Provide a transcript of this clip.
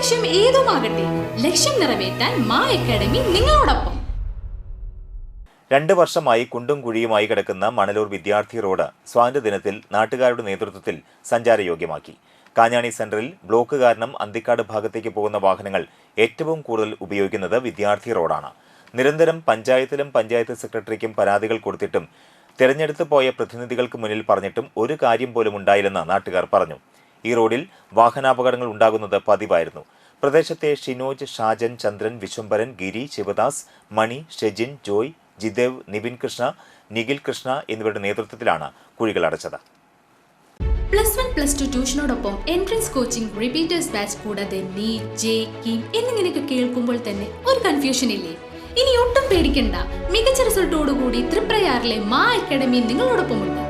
ലക്ഷ്യം ഏതുമാകട്ടെ ലക്ഷ്യം നിറവേറ്റാൻ മാ അക്കാഡമി നിങ്ങളോടൊപ്പം. രണ്ട് വർഷമായി കുണ്ടും കുഴിയുമായി കിടക്കുന്ന മണലൂർ വിദ്യാർത്ഥി റോഡ് സ്വാതന്ത്ര്യദിനത്തിൽ നാട്ടുകാരുടെ നേതൃത്വത്തിൽ സഞ്ചാരയോഗ്യമാക്കി. കാഞ്ഞാണി സെന്ററിൽ ബ്ലോക്ക് കാരണം അന്തിക്കാട് ഭാഗത്തേക്ക് പോകുന്ന വാഹനങ്ങൾ ഏറ്റവും കൂടുതൽ ഉപയോഗിക്കുന്നത് വിദ്യാർത്ഥി റോഡാണ്. നിരന്തരം പഞ്ചായത്തിലും പഞ്ചായത്ത് സെക്രട്ടറിക്കും പരാതികൾ കൊടുത്തിട്ടും തിരഞ്ഞെടുത്ത് പോയ പ്രതിനിധികൾക്ക് മുന്നിൽ പറഞ്ഞിട്ടും ഒരു കാര്യം പോലും ഉണ്ടായില്ലെന്ന് നാട്ടുകാർ പറഞ്ഞു. ഈ റോഡിൽ വാഹനാപകടങ്ങൾ ഉണ്ടാകുന്നത് പതിവായിരുന്നു. പ്രദേശത്തെ ഷിനോജ് ഷാജൻ ചന്ദ്രൻ വിശ്വംബരൻ ഗിരി ശിവദാസ് മണി ഷെജിൻ ജോയ് ജിദേവ് നിവിൻ കൃഷ്ണ നിഖിൽ കൃഷ്ണ എന്നിവരുടെ നേതൃത്വത്തിലാണ് കുഴികൾ അടച്ചത്. പ്ലസ് വൺ പ്ലസ് ടു ട്യൂഷനോടൊപ്പം എൻട്രൻസ് കോച്ചിംഗ് റിപ്പീറ്റേഴ്സ് ബാച്ച് കൂടാതെ നീറ്റ് ജെ കീം എന്നിങ്ങനെയൊക്കെ കേൾക്കുമ്പോൾ തന്നെ ഒരു കൺഫ്യൂഷൻ ഇല്ലേ? ഇനി ഒട്ടും പേടിക്കണ്ട. മികച്ച റിസൾട്ടോടുകൂടി ത്രിപ്രയാറിലെ മാ അക്കാഡമി നിങ്ങളോടൊപ്പമുണ്ട്.